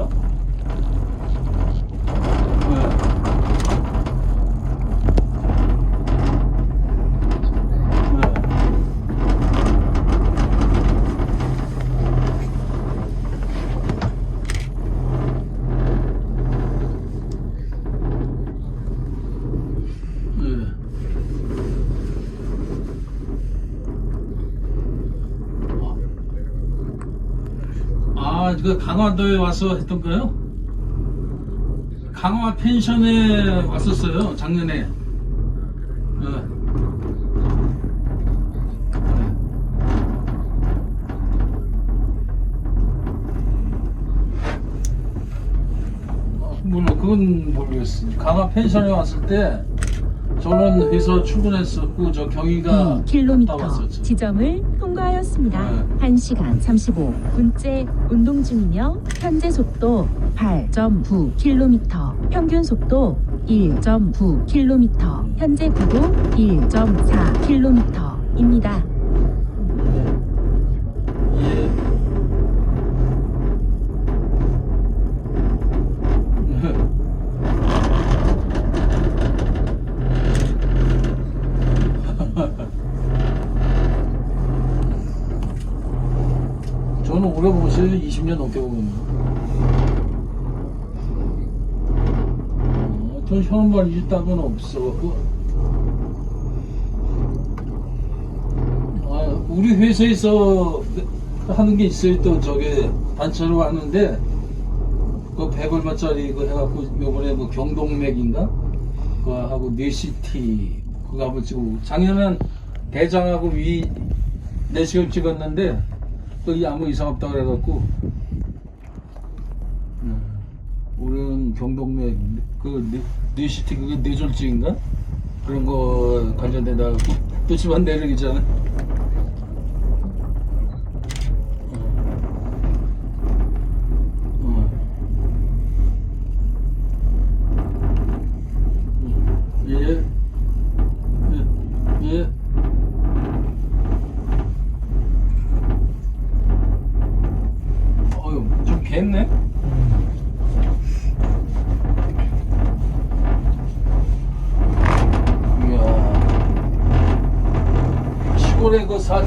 어때요? 아, 그 강화도에 와서 했던 거요? 강화 펜션에 왔었어요, 작년에. 어. 어, 물론 그건 모르겠어요. 강화 펜션에 왔을 때 저는 회사 출근했었고 저 경희가 2km 갔다 왔었죠. 지점을 통과하였습니다. 네. 1시간 35분째 운동 중이며 현재 속도 8.9km, 평균 속도 1.9km, 현재 구도 1.4km입니다. 저는 오래 보세요. 20년 넘게 보거든요. 어, 전 현말 이 땅은 없어갖고. 아, 우리 회사에서 하는 게 있어요. 또 저게 단체로 하는데 그 100얼마짜리 그거 해갖고 요번에 뭐 경동맥인가? 그거 하고 네시티 그거 한번 찍고 작년엔 대장하고 위 내시경 찍었는데 또이 아무 이상 없다 그래갖고 음, 올해는 경동맥 그 네, 네시티 그게 뇌졸중인가? 그런 거 관련된다 갖고 또 집안 내력이잖아. 겠네? 이야. 시골에 그 사촌